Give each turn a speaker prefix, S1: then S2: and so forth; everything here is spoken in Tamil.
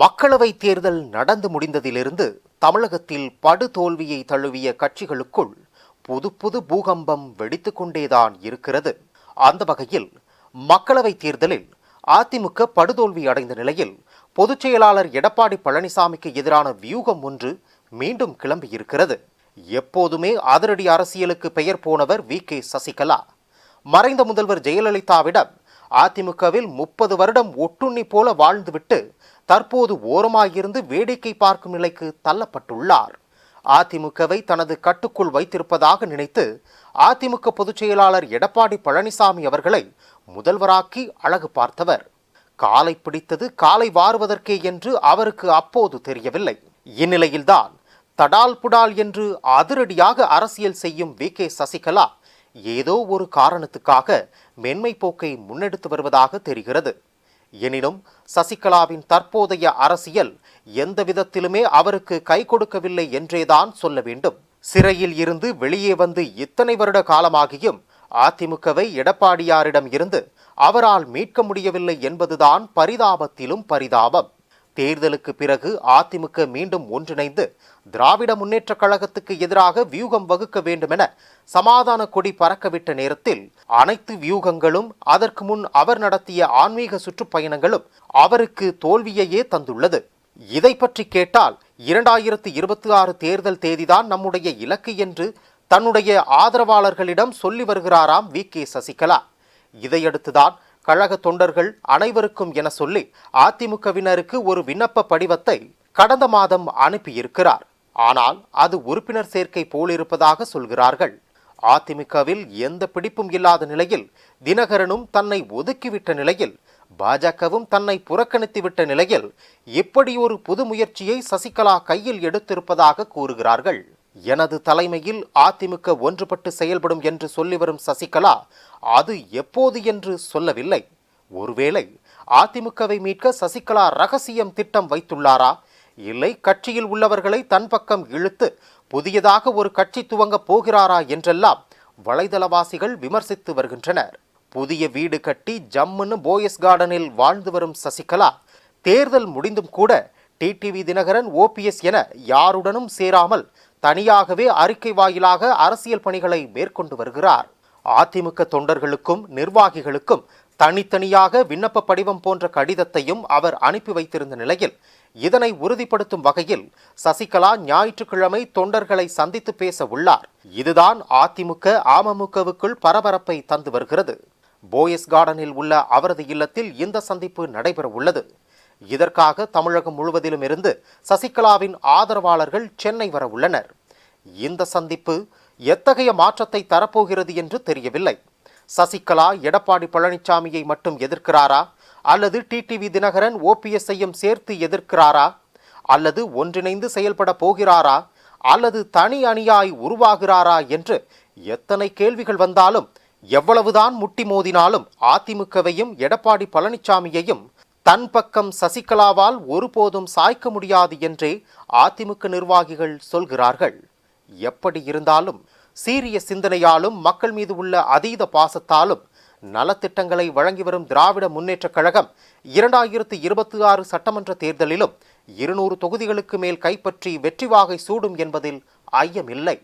S1: மக்களவை தேர்தல் நடந்து முடிந்ததிலிருந்து தமிழகத்தில் படுதோல்வியை தழுவிய கட்சிகளுக்குள் புது புது பூகம்பம் வெடித்து கொண்டேதான் இருக்கிறது. அந்த வகையில் மக்களவை தேர்தலில் அதிமுக படுதோல்வி அடைந்த நிலையில் பொதுச் செயலாளர் எடப்பாடி பழனிசாமிக்கு எதிரான வியூகம் ஒன்று மீண்டும் கிளம்பியிருக்கிறது. எப்போதுமே அதிரடி அரசியலுக்கு பெயர் போனவர் வி கே சசிகலா. மறைந்த முதல்வர் ஜெயலலிதாவிடம் அதிமுகவில் முப்பது வருடம் ஒட்டுண்ணி போல வாழ்ந்துவிட்டு தற்போது ஓரமாயிருந்து வேடிக்கை பார்க்கும் நிலைக்கு தள்ளப்பட்டுள்ளார். அதிமுகவை தனது கட்டுக்குள் வைத்திருப்பதாக நினைத்து அதிமுக பொதுச் செயலாளர் எடப்பாடி பழனிசாமி அவர்களை முதல்வராக்கி அழகு பார்த்தவர். காலை பிடித்தது காலை வாருவதற்கே என்று அவருக்கு அப்போது தெரியவில்லை. இந்நிலையில்தான் தடால் புடால் என்று அதிரடியாக அரசியல் செய்யும் வி கே சசிகலா ஏதோ ஒரு காரணத்துக்காக மென்மை போக்கை முன்னெடுத்து வருவதாக தெரிகிறது. எனினும் சசிகலாவின் தற்போதைய அரசியல் எந்த விதத்திலுமே அவருக்கு கை கொடுக்கவில்லை என்றேதான் சொல்ல வேண்டும். சிறையில் இருந்து வெளியே வந்து இத்தனை வருட காலமாகியும் அதிமுகவை எடப்பாடியாரிடம் இருந்து அவரால் மீட்க முடியவில்லை என்பதுதான் பரிதாபத்திலும் பரிதாபம். தேர்தலுக்கு பிறகு அதிமுக மீண்டும் ஒன்றிணைந்து திராவிட முன்னேற்ற கழகத்துக்கு எதிராக வியூகம் வகுக்க வேண்டுமென சமாதான கொடி பறக்கவிட்ட நேரத்தில் அனைத்து வியூகங்களும் அதற்கு முன் அவர் நடத்திய ஆன்மீக சுற்றுப்பயணங்களும் அவருக்கு தோல்வியையே தந்துள்ளது. இதை பற்றி கேட்டால் இரண்டாயிரத்து இருபத்தி ஆறு தேர்தல் தேதிதான் நம்முடைய இலக்கு என்று தன்னுடைய ஆதரவாளர்களிடம் சொல்லி வருகிறாராம் வி கே சசிகலா. இதையடுத்துதான் கழக தொண்டர்கள் அனைவருக்கும் என சொல்லி அதிமுகவினருக்கு ஒரு விண்ணப்ப படிவத்தை கடந்த மாதம் அனுப்பியிருக்கிறார். ஆனால் அது உறுப்பினர் சேர்க்கை போலிருப்பதாக சொல்கிறார்கள். அதிமுகவில் எந்த பிடிப்பும் இல்லாத நிலையில் தினகரனும் தன்னை ஒதுக்கிவிட்ட நிலையில் பாஜகவும் தன்னை புறக்கணித்துவிட்ட நிலையில் இப்படி ஒரு புது முயற்சியை சசிகலா கையில் எடுத்திருப்பதாக கூறுகிறார்கள். எனது தலைமையில் அதிமுக ஒன்றுபட்டு செயல்படும் என்று சொல்லி வரும் சசிகலா அது எப்போது என்று சொல்லவில்லை. ஒருவேளை அதிமுகவை மீட்க சசிகலா ரகசியம் திட்டம் வைத்துள்ளாரா? இல்லை கட்சியில் உள்ளவர்களை தன் பக்கம் இழுத்து புதியதாக ஒரு கட்சி துவங்கப் போகிறாரா என்றெல்லாம் வலைதளவாசிகள் விமர்சித்து வருகின்றனர். புதிய வீடு கட்டி ஜம்முன்னு போயஸ் கார்டனில் வாழ்ந்து வரும் சசிகலா தேர்தல் முடிந்தும் கூட டிடிவி தினகரன் ஓபிஎஸ் என யாருடனும் சேராமல் தனியாகவே அறிக்கை வாயிலாக அரசியல் பணிகளை மேற்கொண்டு வருகிறார். அதிமுக தொண்டர்களுக்கும் நிர்வாகிகளுக்கும் தனித்தனியாக விண்ணப்ப படிவம் போன்ற கடிதத்தையும் அவர் அனுப்பி வைத்திருந்த நிலையில் இதனை உறுதிப்படுத்தும் வகையில் சசிகலா ஞாயிற்றுக்கிழமை தொண்டர்களை சந்தித்து பேச உள்ளார். இதுதான் அதிமுக அமமுகவுக்குள் பரபரப்பை தந்து வருகிறது. போயஸ் கார்டனில் உள்ள அவரது இல்லத்தில் இந்த சந்திப்பு நடைபெற உள்ளது. இதற்காக தமிழகம் முழுவதிலும் இருந்து சசிகலாவின் ஆதரவாளர்கள் சென்னை வர உள்ளனர். இந்த சந்திப்பு எத்தகைய மாற்றத்தை தரப்போகிறது என்று தெரியவில்லை. சசிகலா எடப்பாடி பழனிசாமியை மட்டும் எதிர்க்கிறாரா? அல்லது டிடிவி தினகரன் ஓபிஎஸ்ஐயும் சேர்த்து எதிர்க்கிறாரா? அல்லது ஒன்றிணைந்து செயல்பட போகிறாரா? அல்லது தனி அணியாய் உருவாகிறாரா என்று எத்தனை கேள்விகள் வந்தாலும் எவ்வளவுதான் முட்டி மோதினாலும் அதிமுகவையும் எடப்பாடி பழனிசாமியையும் தன் பக்கம் சசிகலாவால் ஒருபோதும் சாய்க்க முடியாது என்றே அதிமுக நிர்வாகிகள் சொல்கிறார்கள். எப்படி இருந்தாலும் சீரிய சிந்தனையாலும் மக்கள் மீது உள்ள அதீத பாசத்தாலும் நலத்திட்டங்களை வழங்கி வரும் திராவிட முன்னேற்றக் கழகம் இரண்டாயிரத்து இருபத்தி ஆறு சட்டமன்ற தேர்தலிலும் இருநூறு தொகுதிகளுக்கு மேல் கைப்பற்றி வெற்றிவாகை சூடும் என்பதில் ஐயமில்லை.